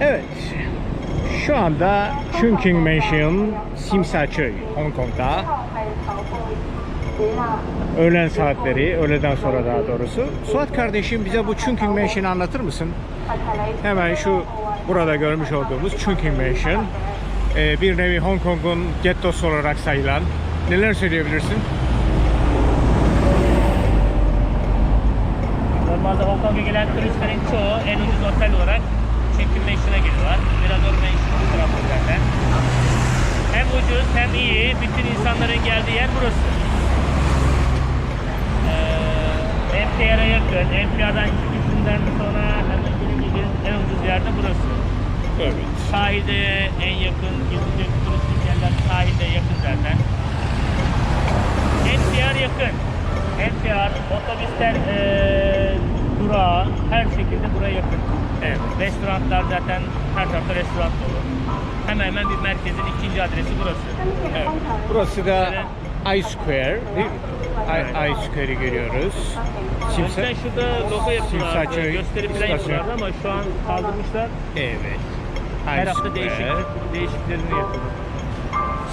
Evet. Şu anda Chungking Mansion, Simsaçöy, Hong Kong'da. Öğlen saatleri, öğleden sonra daha doğrusu. Suat kardeşim bize bu Chungking Mansion'ı anlatır mısın? Hemen şu burada görmüş olduğumuz Chungking Mansion. Ee, bir nevi Hong Kong'un gettosu olarak sayılan. Neler söyleyebilirsin? Normalde Hong Kong'a gelen turistlerin çoğu en ucuz otel olarak Chicken Mansion'a geliyorlar. Mirador Mansion bu tarafta zaten. Hem ucuz hem iyi. Bütün insanların geldiği yer burası. Ee, MTR'a yakın. MTR'dan çıkışından sonra hemen gidebileceğiniz en ucuz yer de burası. Evet. Sahilde en yakın, gezilecek turistik yerler sahilde yakın zaten. NCR yakın. NCR, otobüsler eee durağı her şekilde buraya yakın. Evet. Restoranlar zaten her tarafta restoran dolu. Hemen hemen bir merkezin ikinci adresi burası. Evet. Burası da I Square değil mi? I, I Square'i görüyoruz. Simsa, Önceden şurada logo yapıyorlardı, Simsaçöy gösteri falan istasyon. yapıyorlardı ama şu an kaldırmışlar. Evet. Her I hafta Square. değişik, değişiklerini yapıyorlar.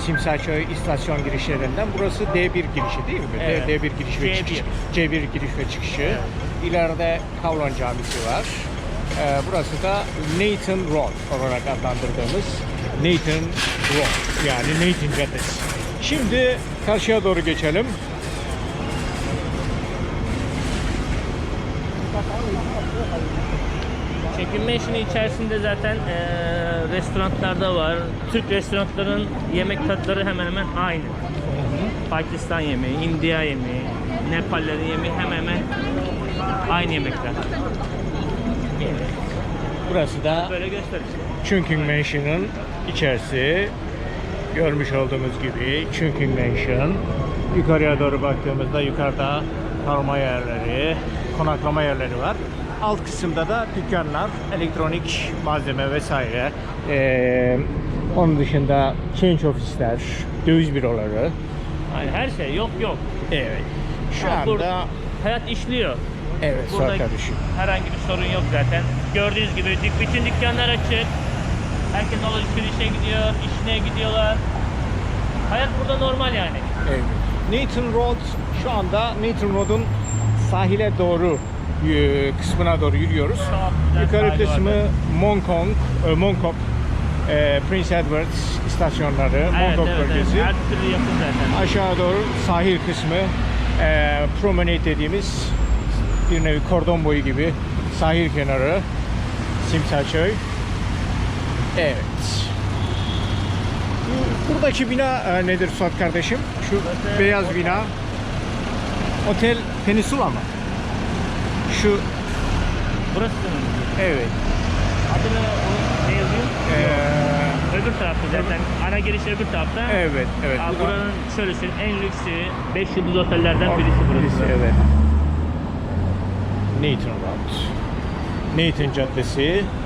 Simsaçöy istasyon girişlerinden burası D1 girişi değil mi? Evet. D, 1 giriş ve C1. çıkış. C1 giriş ve çıkışı. İleride Kavlan Camisi var. Ee, burası da Nathan Road olarak adlandırdığımız Nathan Road yani Nathan Caddesi. Şimdi karşıya doğru geçelim. Çekinme işinin içerisinde zaten eee restoranlarda var. Türk restoranların yemek tatları hemen hemen aynı. Pakistan yemeği, India yemeği, Nepallerin yemeği hemen hemen aynı yemekler. Burası da Böyle göstereyim. Chungking Mansion'ın içerisi. Görmüş olduğumuz gibi Chungking Mansion. Yukarıya doğru baktığımızda yukarıda kalma yerleri, konaklama yerleri var. Alt kısımda da dükkanlar, elektronik malzeme vesaire. Ee, onun dışında change ofisler, döviz büroları. Yani her şey yok yok. Evet. Şu anda hayat işliyor. Evet Burada Suat kardeşim. herhangi bir sorun yok zaten. Gördüğünüz gibi bütün dükkanlar açık. Herkes alışverişe gidiyor, işine gidiyorlar. Hayat burada normal yani. Evet. Nathan Road şu anda Nathan Road'un sahile doğru e, kısmına doğru yürüyoruz. Çok güzel Yukarı sahili kısmı var. Mongkong, e, Mongkok, e, Prince Edward istasyonları, evet. bölgesi. Her türlü yakın zaten. Aşağı doğru sahil kısmı, e, promenade dediğimiz bir nevi kordon boyu gibi sahil kenarı, Simsaçöy. Evet. Buradaki bina e, nedir Suat kardeşim? Şu Burası beyaz otel. bina. Otel Peninsula mı? Şu Burası mı? evet. Adını o- ne yazıyor? Ee, Öbür tarafta zaten. Ana giriş öbür tarafta. evet, evet. Aa, buranın şöyle söyleyeyim en lüksü 5 yıldız otellerden birisi burası. Birisi, evet. Nathan Road. Nathan Caddesi.